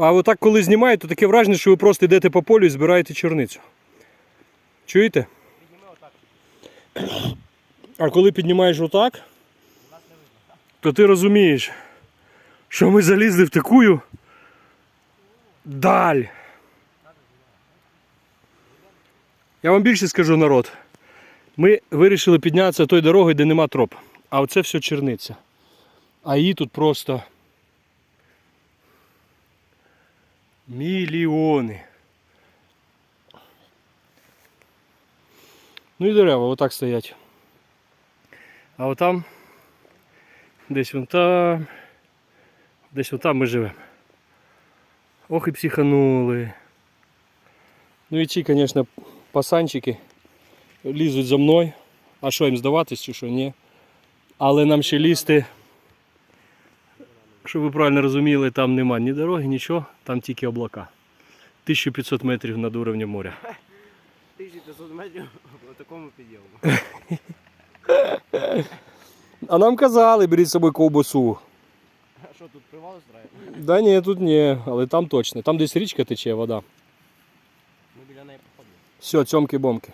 А отак, коли знімаєте, то таке враження, що ви просто йдете по полю і збираєте чорницю. Чуєте? А коли піднімаєш отак, то ти розумієш, що ми залізли в таку даль. Я вам більше скажу, народ. Ми вирішили піднятися тою дорогою, де нема троп. А оце все черниця. А її тут просто мільйони. Ну і дерева отак стоять. А отам, десь вон там, десь вон ми живемо. Ох і психанули. Ну і ці, звісно, пасанчики лізуть за мною. А що їм здаватись чи що? Ні. Але нам ще лізти, щоб ви правильно розуміли, там нема ні дороги, нічого, там тільки облака. 1500 метрів над уровнем моря. 1500 метрів по такому підйому. А нам казали, беріть з собою ковбасу. А що тут привал устраиває? Да ні, тут ні, але там точно. Там десь річка тече, вода. Ми біля неї походимо. Все, цьомки-бомки.